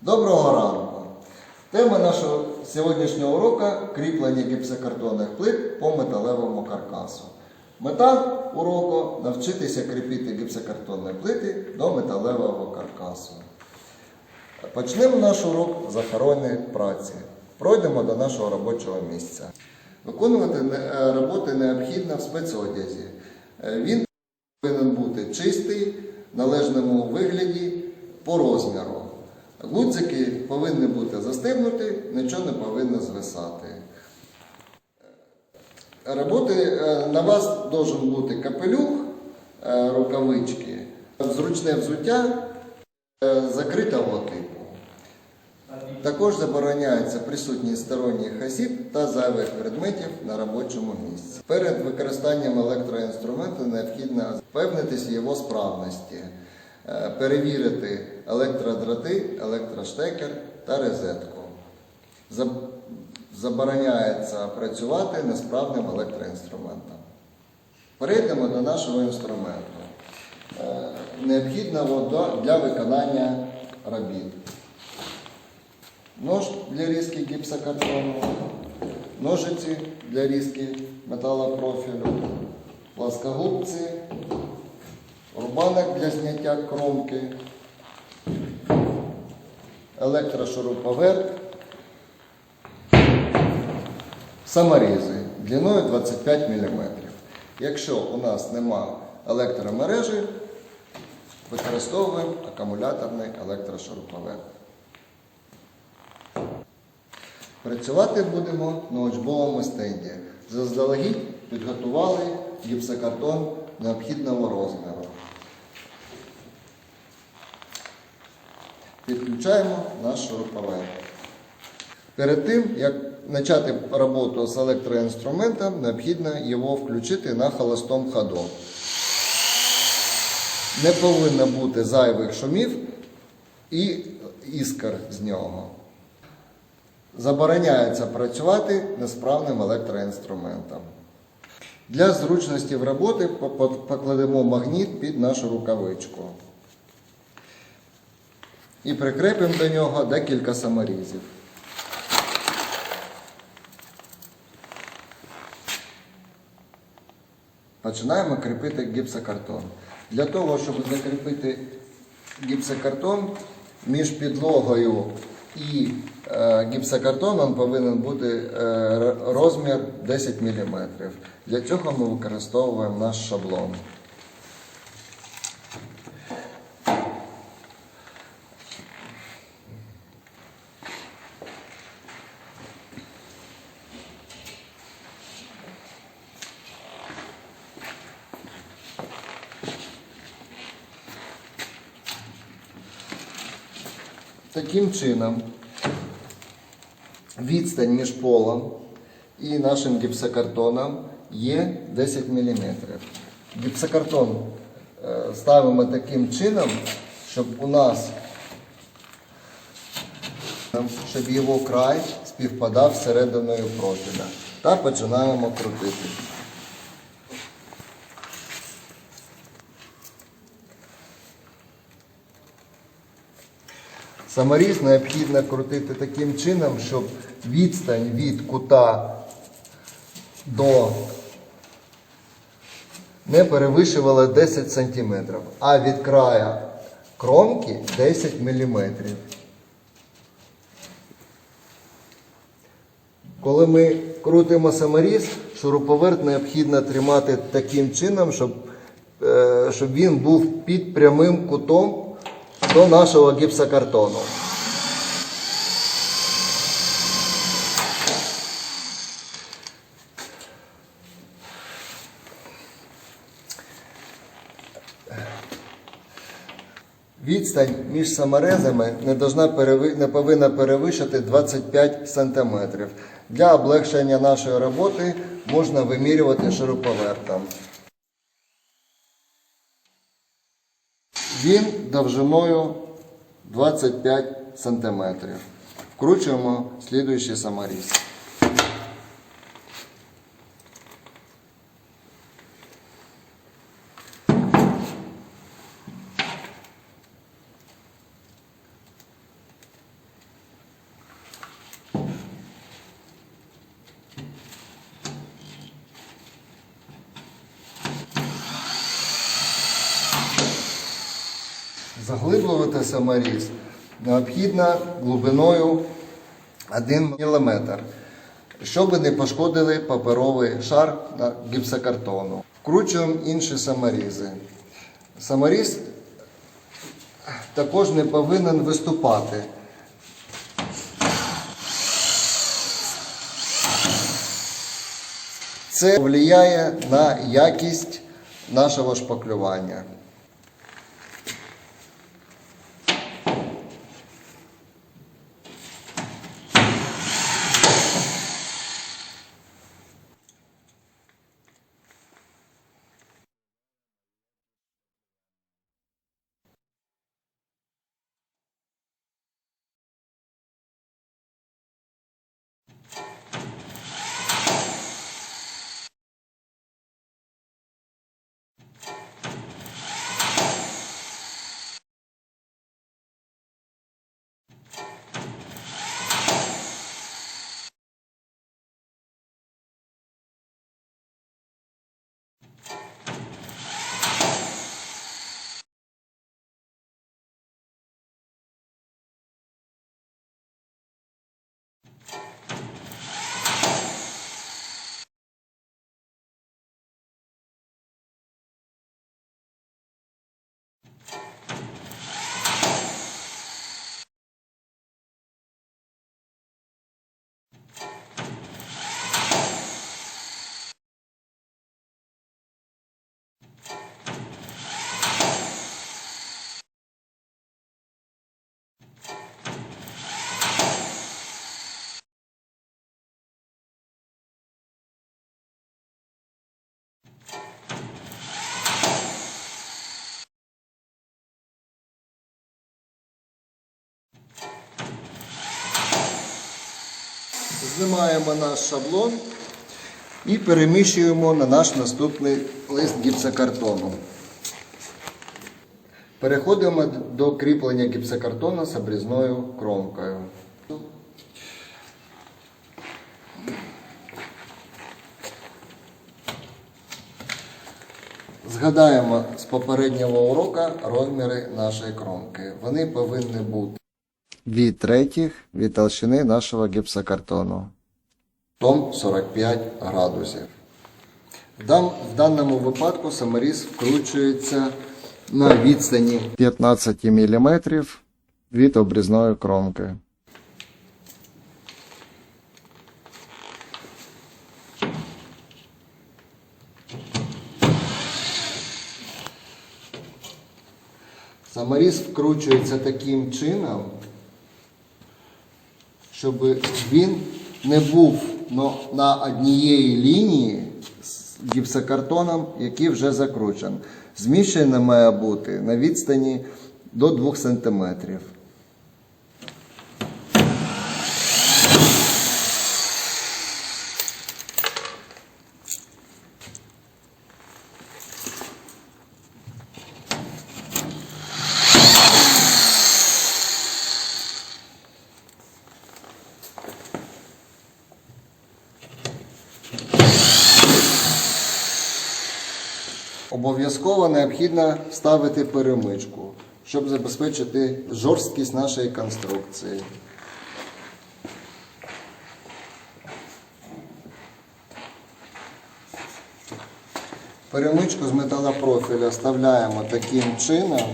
Доброго ранку! Тема нашого сьогоднішнього уроку кріплення гіпсокартонних плит по металевому каркасу. Мета уроку навчитися кріпити гіпсокартонні плити до металевого каркасу. Почнемо наш урок з охорони праці. Пройдемо до нашого робочого місця. Виконувати е, роботи необхідно в спецодязі. Е, Він повинен бути чистий, належному вигляді по розміру. Гудзики повинні бути застебнуті, нічого не повинно звисати. Роботи е, на вас должен бути капелюх, е, рукавички, зручне взуття е, закритого типу. Також забороняється присутність сторонніх осіб та зайвих предметів на робочому місці. Перед використанням електроінструменту необхідно впевнитись його справності, е, перевірити електродрати, електроштекер та розетку. Забороняється працювати несправним електроінструментом. Перейдемо до нашого інструменту, е, необхідного для виконання робіт. Нож для різки гіпсокартону, ножиці для різки металопрофілю, пласкогубці, рубанок для зняття кромки, електрошуруповерт, саморізи длиною 25 мм. Якщо у нас нема електромережі, використовуємо акумуляторний електрошуруповерт. Працювати будемо на учбовому стенді. Заздалегідь підготували гіпсокартон необхідного розміру. Підключаємо наш шуруповерт. Перед тим, як почати роботу з електроінструментом, необхідно його включити на холостому ходу. Не повинно бути зайвих шумів і іскр з нього. Забороняється працювати несправним електроінструментом. Для зручності в роботи по- по- покладемо магніт під нашу рукавичку. І прикрепимо до нього декілька саморізів. Починаємо кріпити гіпсокартон. Для того, щоб закріпити гіпсокартон між підлогою і е, гіпсокартоном повинен бути е, розмір 10 мм. Для цього ми використовуємо наш шаблон. Таким чином, відстань між полом і нашим гіпсокартоном є 10 мм. Гіпсокартон е, ставимо таким чином, щоб у нас щоб його край співпадав з серединою профіля. Та починаємо крутити. Саморіз необхідно крутити таким чином, щоб відстань від кута до не перевищувала 10 см, а від края кромки 10 мм. Коли ми крутимо саморіз, шуруповерт необхідно тримати таким чином, щоб, е, щоб він був під прямим кутом до нашого гіпсокартону. Відстань між саморезами не, должна не повинна перевищити 25 см. Для облегшення нашої роботи можна вимірювати шуруповертом. Він довжиною 25 см. Вкручуємо слідуючий саморіз. Заглиблювати саморіз необхідно глибиною 1 мм, щоб не пошкодили паперовий шар гіпсокартону. Вкручуємо інші саморізи. Саморіз також не повинен виступати. Це впливає на якість нашого шпаклювання. Знімаємо наш шаблон і переміщуємо на наш наступний лист гіпсокартону. Переходимо до кріплення гіпсокартону з обрізною кромкою. Згадаємо з попереднього урока розміри нашої кромки. Вони повинні бути від третіх від толщини нашого гіпсокартону. Том 45 градусів. В, даному випадку саморіз вкручується на відстані 15 мм від обрізної кромки. Саморіз вкручується таким чином, щоб він не був на однієї лінії з гіпсокартоном, який вже закручений. Зміщення має бути на відстані до 2 см. Обов'язково необхідно ставити перемичку, щоб забезпечити жорсткість нашої конструкції. Перемичку з металопрофіля вставляємо таким чином,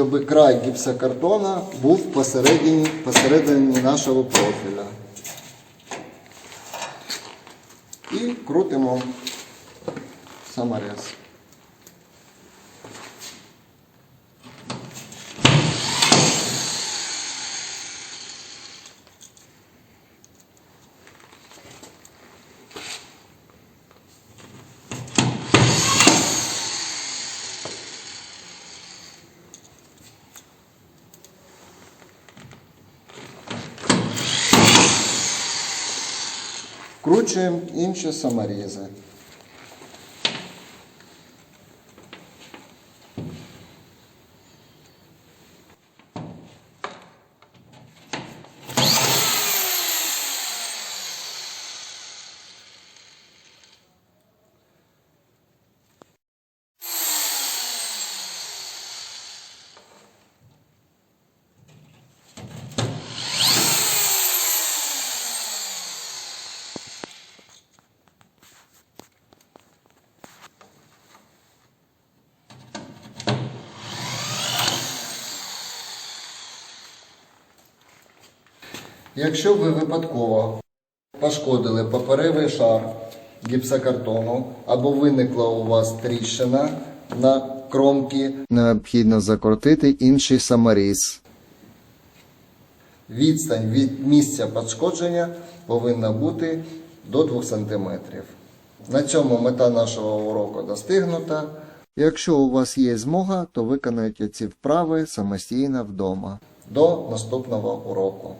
щоб край гіпсокартона був посередині, посередині нашого профіля. І крутимо саморез. Вкручуємо інші саморізи. Якщо ви випадково пошкодили паперовий шар гіпсокартону або виникла у вас тріщина на кромці, необхідно закрутити інший саморіз. Відстань від місця пошкодження повинна бути до 2 см. На цьому мета нашого уроку достигнута. Якщо у вас є змога, то виконайте ці вправи самостійно вдома. До наступного уроку.